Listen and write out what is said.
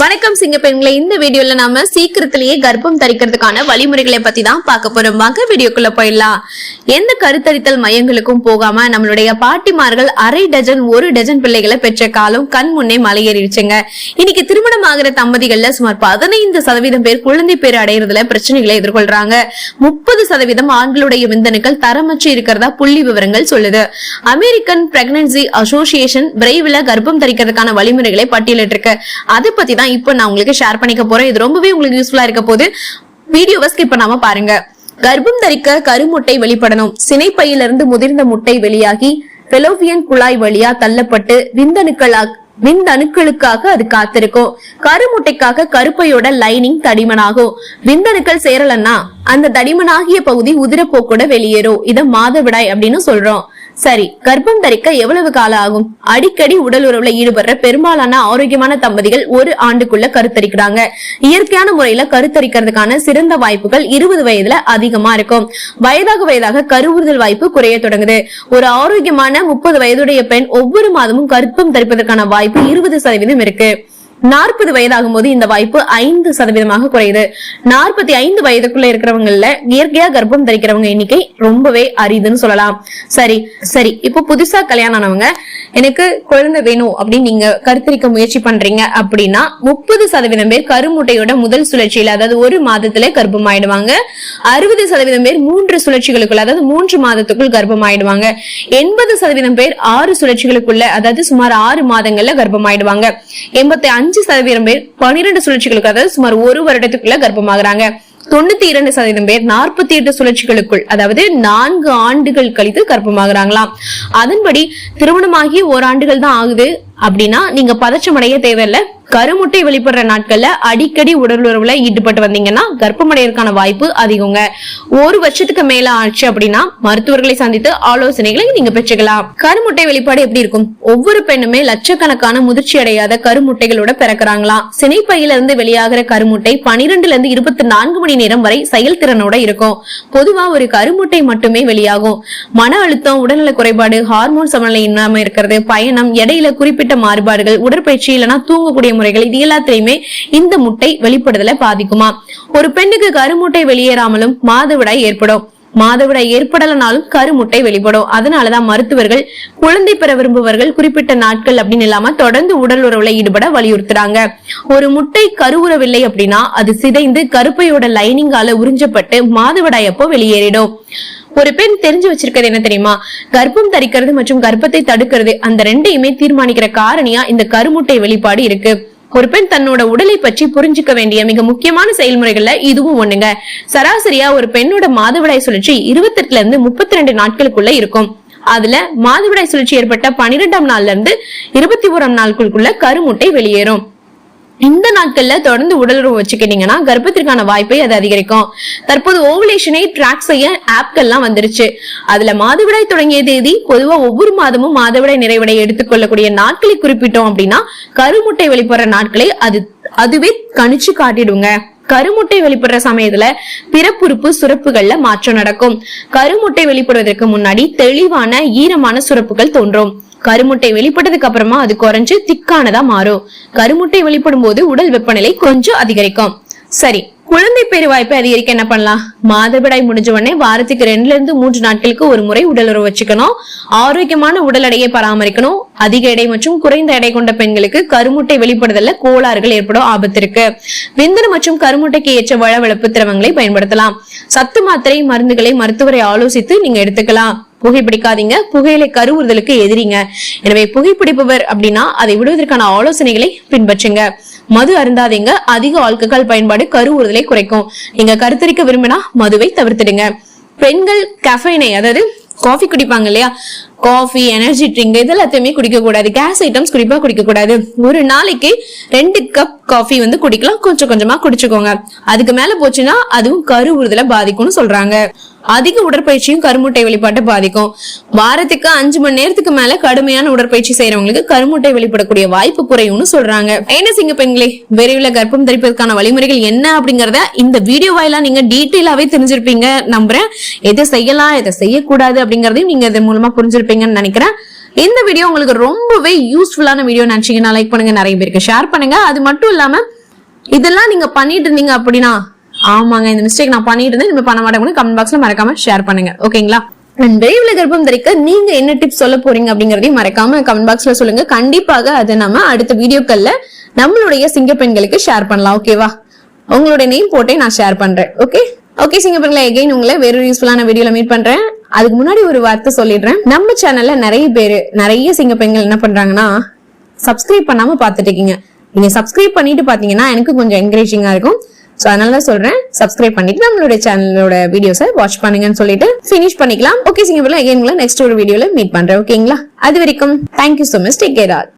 வணக்கம் சிங்கப்பெண்களை இந்த வீடியோல நாம சீக்கிரத்திலேயே கர்ப்பம் தரிக்கிறதுக்கான வழிமுறைகளை பத்தி தான் பார்க்க போறோம். வாங்க வீடியோக்குள்ள போயிடலாம். எந்த கருத்தரித்தல் மையங்களுக்கும் போகாம நம்மளுடைய பாட்டிமார்கள் அரை டஜன் ஒரு டஜன் பிள்ளைகளை பெற்ற காலம் கண் முன்னே மலையேறிடுச்சுங்க. இன்னைக்கு திருமணம் ஆகிற தம்பதிகள்ல சுமார் பதினைந்து சதவீதம் பேர் குழந்தை பேர் அடையிறதுல பிரச்சனைகளை எதிர்கொள்றாங்க. முப்பது சதவீதம் ஆண்களுடைய விந்தணுக்கள் தரமற்று இருக்கிறதா புள்ளி விவரங்கள் சொல்லுது. அமெரிக்கன் பிரெக்னன்சி அசோசியேஷன் பிரைவில கர்ப்பம் தரிக்கிறதுக்கான வழிமுறைகளை பட்டியலிட்டிருக்கு. அதை பத்தி தான் தான் இப்போ நான் உங்களுக்கு ஷேர் பண்ணிக்க போறேன். இது ரொம்பவே உங்களுக்கு யூஸ்ஃபுல்லா இருக்க போது வீடியோவை ஸ்கிப் பண்ணாம பாருங்க. கர்ப்பம் தரிக்க கருமுட்டை வெளிப்படணும். சினைப்பையிலிருந்து முதிர்ந்த முட்டை வெளியாகி பெலோவியன் குழாய் வழியா தள்ளப்பட்டு விந்தணுக்களாக விந்தணுக்களுக்காக அது காத்திருக்கும். கருமுட்டைக்காக கருப்பையோட லைனிங் தடிமனாகும். விந்தணுக்கள் சேரலன்னா அந்த தடிமனாகிய பகுதி உதிரப்போக்கோட வெளியேறும். இத மாதவிடாய் அப்படின்னு சொல்றோம். சரி கர்ப்பம் தரிக்க எவ்வளவு காலம் ஆகும்? அடிக்கடி உடல் உறவுல ஈடுபடுற பெரும்பாலான ஆரோக்கியமான தம்பதிகள் ஒரு ஆண்டுக்குள்ள கருத்தரிக்கிறாங்க. இயற்கையான முறையில கருத்தரிக்கிறதுக்கான சிறந்த வாய்ப்புகள் இருபது வயதுல அதிகமா இருக்கும். வயதாக வயதாக கருவுறுதல் வாய்ப்பு குறைய தொடங்குது. ஒரு ஆரோக்கியமான முப்பது வயதுடைய பெண் ஒவ்வொரு மாதமும் கர்ப்பம் தரிப்பதற்கான வாய்ப்பு இருபது சதவீதம் இருக்கு. நாற்பது வயதாகும் போது இந்த வாய்ப்பு ஐந்து சதவீதமாக குறையுது. நாற்பத்தி ஐந்து வயதுக்குள்ள இருக்கிறவங்கல இயற்கையா கர்ப்பம் தரிக்கிறவங்க எண்ணிக்கை ரொம்பவே அரிதுன்னு சொல்லலாம். சரி சரி. இப்போ புதுசா கல்யாணம் ஆனவங்க எனக்கு குழந்தை வேணும் அப்படின்னு நீங்க கருத்தரிக்க முயற்சி பண்றீங்க அப்படின்னா முப்பது சதவீதம் பேர் கருமுட்டையோட முதல் சுழற்சியில அதாவது ஒரு மாதத்துல கர்ப்பம் ஆயிடுவாங்க. அறுபது சதவீதம் பேர் மூன்று சுழற்சிகளுக்குள்ள அதாவது மூன்று மாதத்துக்குள் கர்ப்பம் ஆயிடுவாங்க. எண்பது சதவீதம் பேர் ஆறு சுழற்சிகளுக்குள்ள அதாவது சுமார் ஆறு மாதங்கள்ல கர்ப்பம் ஆயிடுவாங்க. எண்பத்தி அஞ்சு சதவீதம் பேர் பனிரெண்டு சுழற்சிகளுக்கு அதாவது சுமார் ஒரு வருடத்துக்குள்ள கர்ப்பமாகறாங்க. தொண்ணூத்தி இரண்டு சதவீதம் பேர் நாற்பத்தி எட்டு சுழற்சிகளுக்குள் அதாவது நான்கு ஆண்டுகள் கழித்து கர்ப்பமாகறாங்களாம். அதன்படி திருமணமாகி ஓராண்டுகள் தான் ஆகுது. அப்படின்னா நீங்க பதச்சமடைய தேவையில்லை. கருமுட்டை வெளிப்படுற நாட்கள்ல அடிக்கடி உடல் உறவுல ஈடுபட்டு வந்தீங்கன்னா கர்ப்பமடைறதுக்கான வாய்ப்பு அதிகங்க. ஒரு வருஷத்துக்கு மேல ஆச்சு அப்படின்னா மருத்துவர்களை சந்தித்து ஆலோசனைகளை நீங்க பெற்றுக்கலாம். கருமுட்டை வெளிப்பாடு எப்படி இருக்கும்? ஒவ்வொரு பெண்ணுமே லட்சக்கணக்கான முதிர்ச்சி அடையாத கருமுட்டைகளோட பிறக்கிறாங்களாம். சினைப்பையில இருந்து வெளியாகிற கருமுட்டை பனிரெண்டுல இருந்து இருபத்தி நான்கு மணி நேரம் வரை செயல்திறனோட இருக்கும். பொதுவா ஒரு கருமுட்டை மட்டுமே வெளியாகும். மன அழுத்தம் உடல்நல குறைபாடு ஹார்மோன் சமநிலை இல்லாம இருக்கிறது பயணம் எடையில குறிப்பிட்ட குறிப்பிட்ட மாறுபாடுகள் உடற்பயிற்சி இல்லைன்னா தூங்கக்கூடிய முறைகள் இது எல்லாத்திலையுமே இந்த முட்டை வெளிப்படுதலை பாதிக்குமா? ஒரு பெண்ணுக்கு கருமுட்டை வெளியேறாமலும் மாதவிடாய் ஏற்படும். மாதவிடாய் ஏற்படலனாலும் கருமுட்டை வெளிப்படும். அதனாலதான் மருத்துவர்கள் குழந்தை பெற விரும்புவர்கள் குறிப்பிட்ட நாட்கள் அப்படின்னு இல்லாம தொடர்ந்து உடல் உறவுல ஈடுபட வலியுறுத்துறாங்க. ஒரு முட்டை கருவுறவில்லை அப்படின்னா அது சிதைந்து கருப்பையோட லைனிங்கால உறிஞ்சப்பட்டு மாதவிடாய் அப்போ வெளியேறிடும். ஒரு பெண் தெரிஞ்சு வச்சிருக்கிறது என்ன தெரியுமா? கர்ப்பம் தரிக்கிறது மற்றும் கர்ப்பத்தை தடுக்கிறது. அந்த ரெண்டையுமே தீர்மானிக்கிற காரணியா இந்த கருமுட்டை வெளிப்பாடு இருக்கு. ஒரு பெண் தன்னோட உடலை பற்றி புரிஞ்சுக்க வேண்டிய மிக முக்கியமான செயல்முறைகள்ல இதுவும் ஒண்ணுங்க. சராசரியா ஒரு பெண்ணோட மாதவிடாய் சுழற்சி இருபத்தி எட்டுல இருந்து முப்பத்தி ரெண்டு நாட்களுக்குள்ள இருக்கும். அதுல மாதவிடாய் சுழற்சி ஏற்பட்ட பனிரெண்டாம் நாள்ல இருந்து இருபத்தி ஓராம் நாட்களுக்குள்ள கருமுட்டை வெளியேறும். இந்த நாட்கள்ல தொடர்ந்து உடல் உறவு வச்சுக்கிட்டீங்கன்னா கர்ப்பத்திற்கான வாய்ப்பை அது அதிகரிக்கும். தற்போது ஓவலேஷனை ட்ராக் செய்ய ஆப்கள்லாம் வந்துருச்சு. அதுல மாதவிடாய் தொடங்கிய தேதி பொதுவா ஒவ்வொரு மாதமும் மாதவிடாய் நிறைவடை எடுத்துக்கொள்ளக்கூடிய நாட்களை குறிப்பிட்டோம் அப்படின்னா கருமுட்டை வெளிப்படுற நாட்களை அது அதுவே கணிச்சு காட்டிடுங்க. கருமுட்டை வெளிப்படுற சமயத்துல பிறப்புறுப்பு சுரப்புகள்ல மாற்றம் நடக்கும். கருமுட்டை வெளிப்படுவதற்கு முன்னாடி தெளிவான ஈரமான சுரப்புகள் தோன்றும். கருமுட்டை வெளிப்பட்டதுக்கு அப்புறமா அது குறைஞ்சு திக்கானதா மாறும். கருமுட்டை வெளிப்படும் போது உடல் வெப்பநிலை கொஞ்சம் அதிகரிக்கும். சரி குழந்தை பேரு வாய்ப்பை அதிகரிக்க என்ன பண்ணலாம்? மாதவிடாய் முடிஞ்ச உடனே வாரத்துக்கு ரெண்டுல இருந்து மூன்று நாட்களுக்கு ஒரு முறை உடலுறவு வச்சுக்கணும். ஆரோக்கியமான உடல் எடையை பராமரிக்கணும். அதிக எடை மற்றும் குறைந்த எடை கொண்ட பெண்களுக்கு கருமுட்டை வெளிப்படுதல்ல கோளாறுகள் ஏற்படும் ஆபத்து இருக்கு. விந்தனம் மற்றும் கருமுட்டைக்கு ஏற்ற வளவளப்பு திரவங்களை பயன்படுத்தலாம். சத்து மாத்திரை மருந்துகளை மருத்துவரை ஆலோசித்து நீங்க எடுத்துக்கலாம். புகைப்பிடிக்காதீங்க. புகையிலை கருவுறுதலுக்கு எதிரிங்க. எனவே புகைப்பிடிப்பவர் அப்படின்னா அதை விடுவதற்கான ஆலோசனைகளை பின்பற்றுங்க. மது அருந்தாதீங்க. அதிக ஆல்கஹால் பயன்பாடு கருவுறுதலை குறைக்கும். நீங்க கருத்தரிக்க விரும்பினா மதுவை தவிர்த்துடுங்க. பெண்கள் கஃபைனை அதாவது காஃபி குடிப்பாங்க இல்லையா? காஃபி எனர்ஜி ட்ரிங்க் இது எல்லாத்தையுமே குடிக்கக்கூடாது. கேஸ் ஐட்டம்ஸ் குறிப்பாக குடிக்கக்கூடாது. ஒரு நாளைக்கு ரெண்டு கப் காஃபி வந்து குடிக்கலாம். கொஞ்சம் கொஞ்சமா குடிச்சுக்கோங்க. அதுக்கு மேல போச்சுன்னா அதுவும் கரு பாதிக்கும்னு சொல்றாங்க. அதிக உடற்பயிற்சியும் கருமுட்டை வெளிப்பாட்டை பாதிக்கும். வாரத்துக்கு அஞ்சு மணி நேரத்துக்கு மேல கடுமையான உடற்பயிற்சி செய்யறவங்களுக்கு கருமுட்டை வெளிப்படக்கூடிய வாய்ப்பு குறையும்னு சொல்றாங்க. என்ன சிங்க பெண்களே? விரைவில் கர்ப்பம் தரிப்பதற்கான வழிமுறைகள் என்ன அப்படிங்கறத இந்த வீடியோ வாயிலா நீங்க டீட்டெயிலாவே தெரிஞ்சிருப்பீங்க. நம்புறேன். எதை செய்யலாம் எதை செய்யக்கூடாது அப்படிங்கறதையும் நீங்க இதன் மூலமா புரிஞ்சிருப்பீங்கன்னு நினைக்கிறேன். இந்த வீடியோ உங்களுக்கு ரொம்பவே யூஸ்ஃபுல்லான வீடியோ நினைச்சீங்கன்னா லைக் பண்ணுங்க. நிறைய பேருக்கு ஷேர் பண்ணுங்க. அது மட்டும் இல்லாம இதெல்லாம் நீங்க பண்ணிட்டு இருந்தீங்க அப்படின்னா ஆமாங்க இந்த மிஸ்டேக் நான் பண்ணிட்டு இருந்தேன். இனிமே பண்ண மாட்டேன். கமெண்ட் பாக்ஸ்ல மறக்காம ஷேர் பண்ணுங்க. ஓகேங்களா அண்ட் விரைவில் கர்ப்பம் தரிக்க நீங்க என்ன டிப்ஸ் சொல்ல போறீங்க அப்படிங்கறதையும் மறக்காம கமெண்ட் பாக்ஸ்ல சொல்லுங்க. கண்டிப்பாக அதை நம்ம அடுத்த வீடியோக்கள்ல நம்மளுடைய சிங்க பெண்களுக்கு ஷேர் பண்ணலாம் ஓகேவா உங்களுடைய நேம் போட்டே நான் ஷேர் பண்றேன். ஓகே ஓகே சிங்கப்பூர்ல எகைன் உங்களை வேற யூஸ்ஃபுல்லான வீடியோல மீட் பண்றேன். அதுக்கு முன்னாடி ஒரு வார்த்தை சொல்லிடுறேன். நம்ம சேனல்ல நிறைய பேர் நிறைய சிங்க பெண்கள் என்ன பண்றாங்கன்னா சப்ஸ்கிரைப் பண்ணாம பாத்துட்டு இருக்கீங்க. நீங்க சப்ஸ்கிரைப் பண்ணிட்டு பாத்தீங்கன்னா எனக்கு கொஞ்சம் என்கரேஜிங்கா இருக்கும். சோ அதனால தான் சொல்றேன் சப்ஸ்கிரைப் பண்ணிட்டு நம்மளுடைய சேனலோட வீடியோஸை வாட்ச் பண்ணுங்கன்னு சொல்லிட்டு ஃபினிஷ் பண்ணிக்கலாம். ஓகே சிங்கப்பூர்ல எகைன் உங்களை நெக்ஸ்ட் ஒரு வீடியோல மீட் பண்றேன். ஓகேங்களா அது வரைக்கும் thank you so much take care all